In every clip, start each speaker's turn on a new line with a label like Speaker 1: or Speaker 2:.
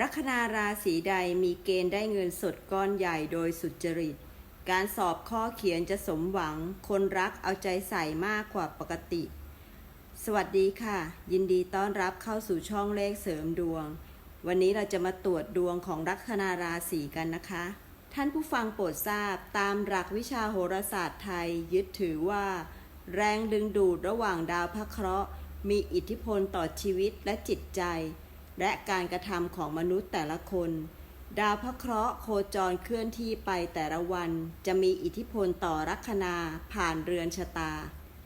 Speaker 1: ลัคนาราศีใดมีเกณฑ์ได้เงินสดก้อนใหญ่โดยสุจริต การสอบข้อเขียนจะสมหวัง คนรักเอาใจใส่มากกว่าปกติ สวัสดีค่ะ ยินดีต้อนรับเข้าสู่ช่องเลขเสริมดวง วันนี้เราจะมาตรวจดวงของลัคนาราศีกันนะคะ ท่านผู้ฟังโปรดทราบตามหลักวิชาโหราศาสตร์ไทย ยึดถือว่า แรงดึงดูดระหว่างดาวพระเคราะห์มีอิทธิพลต่อชีวิตและจิตใจ และการกระทำของมนุษย์แต่ละคน ดาวพระเคราะห์โคจรเคลื่อนที่ไปแต่ละวัน จะมีอิทธิพลต่อลัคนาผ่านเรือนชะตา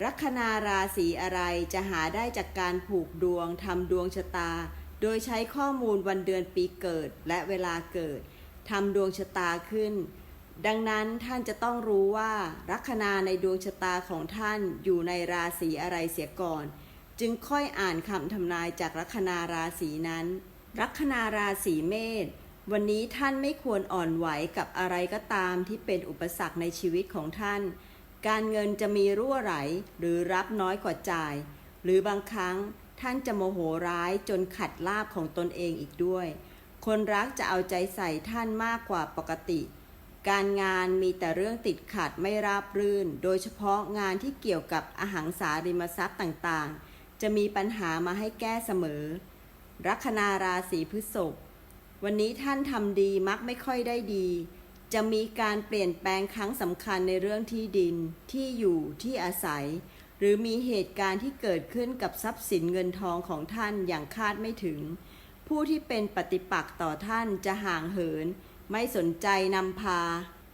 Speaker 1: ลัคนาราศีอะไรจะหาได้จากการผูกดวงทำดวงชะตา โดยใช้ข้อมูลวันเดือนปีเกิดและเวลาเกิดทำดวงชะตาขึ้น ดังนั้นท่านจะต้องรู้ว่าลัคนาในดวงชะตาของท่านอยู่ในราศีอะไรเสียก่อน จึงค่อยอ่านคำทำนายจากลัคนาราศีนั้นลัคนาราศีเมษวันนี้ท่านไม่ควรอ่อนไหวกับอะไรก็ตามที่เป็นอุปสรรคในชีวิตของท่าน การเงินจะมีรั่วไหลหรือรับน้อยกว่าจ่าย หรือบางครั้งท่านจะโมโหร้ายจนขัดลาบของตนเองอีกด้วย คนรักจะเอาใจใส่ท่านมากกว่าปกติ การงานมีแต่เรื่องติดขัดไม่ราบรื่น โดยเฉพาะงานที่เกี่ยวกับอาหารสาริมทรัพย์ต่างๆ จะมีปัญหามาให้แก้เสมอ ลัคนาราศีพฤษภวันนี้ท่านทำดีมักไม่ค่อยได้ดี จะมีการเปลี่ยนแปลงครั้งสำคัญในเรื่องที่ดิน ที่อยู่ที่อาศัย หรือมีเหตุการณ์ที่เกิดขึ้นกับทรัพย์สินเงินทองของท่านอย่างคาดไม่ถึง ผู้ที่เป็นปฏิปักษ์ต่อท่านจะห่างเหิน ไม่สนใจนำพา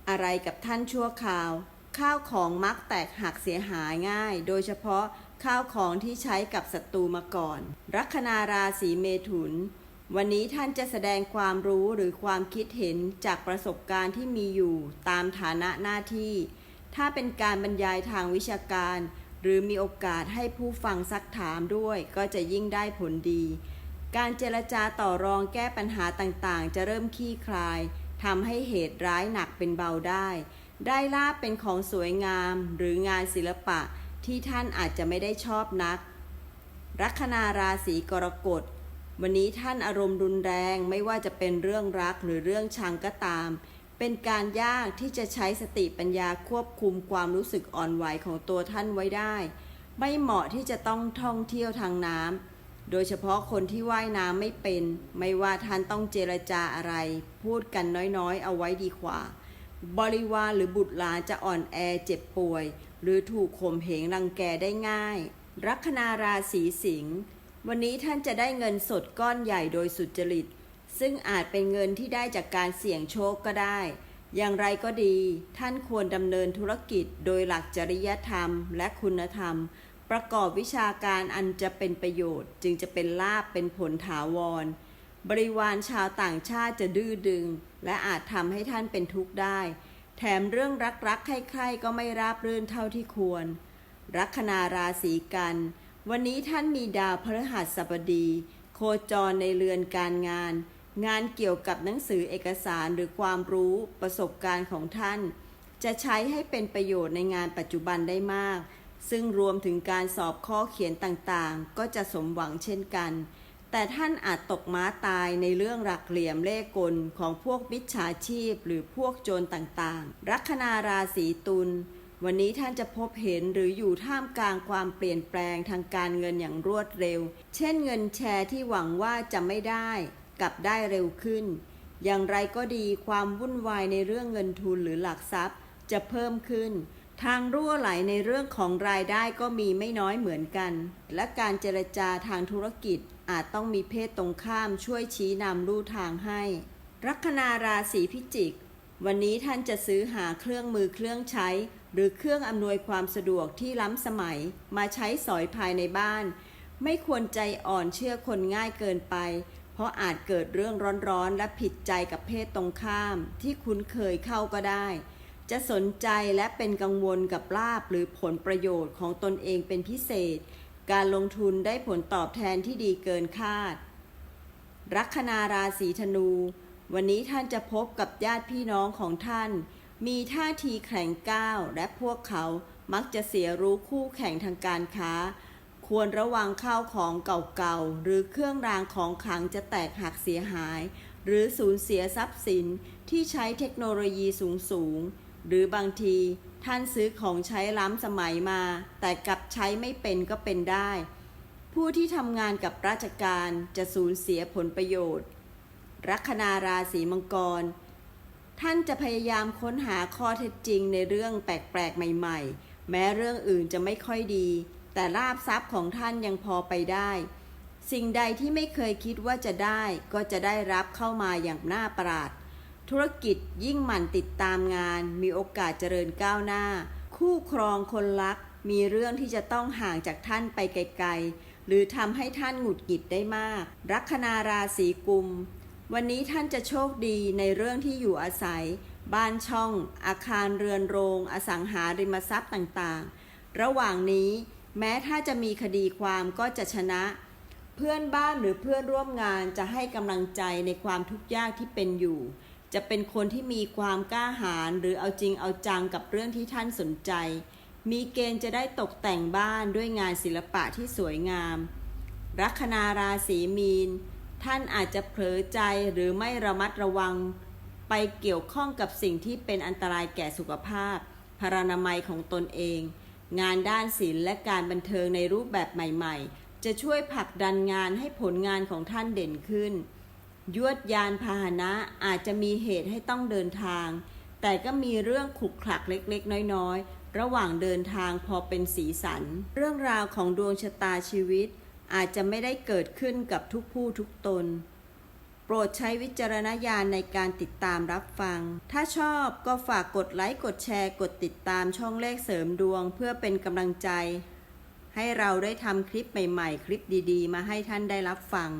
Speaker 1: อะไรกับท่านชั่วคราว ข้าวของมักแตกหักเสียหายง่าย โดยเฉพาะ ข้าวของที่ใช้กับศัตรูมาก่อน ลัคนาราศีเมถุน วันนี้ท่านจะแสดงความรู้หรือความคิดเห็นจากประสบการณ์ที่มีอยู่ตามฐานะหน้าที่ ถ้าเป็นการบรรยายทางวิชาการ หรือมีโอกาสให้ผู้ฟังซักถามด้วย ก็จะยิ่งได้ผลดี การเจรจาต่อรองแก้ปัญหาต่างๆ จะเริ่มคลี่คลายทำให้เหตุร้ายหนักเป็นเบาได้ ได้ลาบเป็นของสวยงามหรืองานศิลปะ ที่ท่านอาจจะไม่ได้ชอบนัก ลัคนาราศีกรกฎ วันนี้ท่านอารมณ์รุนแรงไม่ว่าจะเป็นเรื่องรักหรือเรื่องชังก็ตาม เป็นการยากที่จะใช้สติปัญญาควบคุมความรู้สึกอ่อนไหวของตัวท่านไว้ได้ ไม่เหมาะที่จะต้องท่องเที่ยวทางน้ำโดยเฉพาะคนที่ว่ายน้ำไม่เป็น ไม่ว่าท่านต้องเจรจาอะไร พูดกันน้อยๆ เอาไว้ดีกว่า บริวารหรือบุตรหลานจะอ่อนแอเจ็บป่วย หรือถูกข่มเหงรังแกได้ง่าย ลัคนาราศีสิงห์วันนี้ท่านจะได้เงินสดก้อนใหญ่โดยสุจริต ซึ่งอาจเป็นเงินที่ได้จากการเสี่ยงโชคก็ได้ อย่างไรก็ดี ท่านควรดำเนินธุรกิจโดยหลักจริยธรรมและคุณธรรม ประกอบวิชาการอันจะเป็นประโยชน์ จึงจะเป็นลาบเป็นผลถาวร บริวารชาวต่างชาติจะดื้อดึง และอาจทำให้ท่านเป็นทุกข์ได้ แถมเรื่องรักๆใคร่ๆก็ไม่ราบรื่นเท่าที่ควร ลัคนาราศีกัน วันนี้ท่านมีดาวพฤหัสบดี โคจรในเรือนการงาน งานเกี่ยวกับหนังสือเอกสารหรือความรู้ประสบการณ์ของท่าน จะใช้ให้เป็นประโยชน์ในงานปัจจุบันได้มาก ซึ่งรวมถึงการสอบข้อเขียนต่างๆ ก็จะสมหวังเช่นกัน แต่ท่านอาจตกม้าตายในเรื่องหลักเหลี่ยมเล่กลของพวกมิจฉาชีพหรือพวกโจรต่างๆ ลัคนาราศีตุลวันนี้ท่านจะพบเห็นหรืออยู่ท่ามกลางความเปลี่ยนแปลงทางการเงินอย่างรวดเร็ว เช่นเงินแชร์ที่หวังว่าจะไม่ได้ กลับได้เร็วขึ้น อย่างไรก็ดีความวุ่นวายในเรื่องเงินทุนหรือหลักทรัพย์จะเพิ่มขึ้น ทางรั่วไหลในเรื่องของรายได้ก็มีไม่น้อยเหมือนกัน และการเจรจาทางธุรกิจ อาจต้องมีเพศตรงข้ามช่วยชี้นำลู่ทางให้ ลัคนาราศีพิจิก วันนี้ท่านจะซื้อหาเครื่องมือเครื่องใช้ หรือเครื่องอำนวยความสะดวกที่ล้ำสมัย มาใช้สอยภายในบ้าน ไม่ควรใจอ่อนเชื่อคนง่ายเกินไป เพราะอาจเกิดเรื่องร้อนๆ และผิดใจกับเพศตรงข้าม ที่คุ้นเคยเข้าก็ได้ จะสนใจและเป็นกังวลกับลาบหรือผลประโยชน์ของตนเองเป็นพิเศษ การลงทุนได้ผลตอบแทนที่ดีเกินคาด ลัคนาราศีธนู วันนี้ท่านจะพบกับญาติพี่น้องของท่าน มีท่าทีแข็งก้าวและพวกเขามักจะเสียรู้คู่แข่งทางการค้า ควรระวังข้าวของเก่าๆ หรือเครื่องรางของขลังจะแตกหักเสียหาย หรือสูญเสียทรัพย์สินที่ใช้เทคโนโลยีสูงๆ หรือบางทีท่านซื้อของใช้ล้ำสมัยมา แต่กลับใช้ไม่เป็นก็เป็นได้ ผู้ที่ทำงานกับราชการจะสูญเสียผลประโยชน์ ลัคนาราศีมังกร ท่านจะพยายามค้นหาข้อเท็จจริงในเรื่องแปลกๆใหม่ ๆ แม้เรื่องอื่นจะไม่ค่อยดี แต่ลาบทรัพย์ของท่านยังพอไปได้ สิ่งใดที่ไม่เคยคิดว่าจะได้ก็จะได้รับเข้ามาอย่างน่าประหลาด ธุรกิจยิ่งหมั่นติดตามงาน มีโอกาสเจริญก้าวหน้า คู่ครองคนรัก มีเรื่องที่จะต้องห่างจากท่านไปไกลๆ หรือทำให้ท่านหงุดหงิดได้มาก ลัคนาราศีกุม วันนี้ท่านจะโชคดีในเรื่องที่อยู่อาศัย บ้านช่อง อาคารเรือนโรง อสังหาริมทรัพย์ต่างๆ ระหว่างนี้แม้ถ้าจะมีคดีความก็จะชนะ เพื่อนบ้านหรือเพื่อนร่วมงานจะให้กำลังใจในความทุกข์ยากที่เป็นอยู่ จะเป็นคนที่มีความกล้าหาญหรือเอาจริงเอาจังกับเรื่องที่ท่านสนใจ มีเกณฑ์จะได้ตกแต่งบ้านด้วยงานศิลปะที่สวยงาม ลัคนาราศีมีน ท่านอาจจะเผลอใจหรือไม่ระมัดระวัง ไปเกี่ยวข้องกับสิ่งที่เป็นอันตรายแก่สุขภาพ พรรณนามัยของตนเอง งานด้านศิลป์และการบันเทิงในรูปแบบใหม่ ๆ จะช่วยผลักดันงานให้ผลงานของท่านเด่นขึ้น ยวดยานพาหนะอาจจะมีเหตุให้ต้องเดินทาง แต่ก็มีเรื่องขลุกขลักเล็กๆ น้อยๆ ระหว่างเดินทางพอเป็นสีสัน เรื่องราวของดวงชะตาชีวิต อาจจะไม่ได้เกิดขึ้นกับทุกผู้ทุกตน โปรดใช้วิจารณญาณในการติดตามรับฟัง ถ้าชอบก็ฝากกดไลค์กดแชร์กดติดตามช่องเลขเสริมดวงเพื่อเป็นกำลังใจ ให้เราได้ทำคลิปใหม่ ๆ คลิปดี ๆ มาให้ท่านได้รับฟัง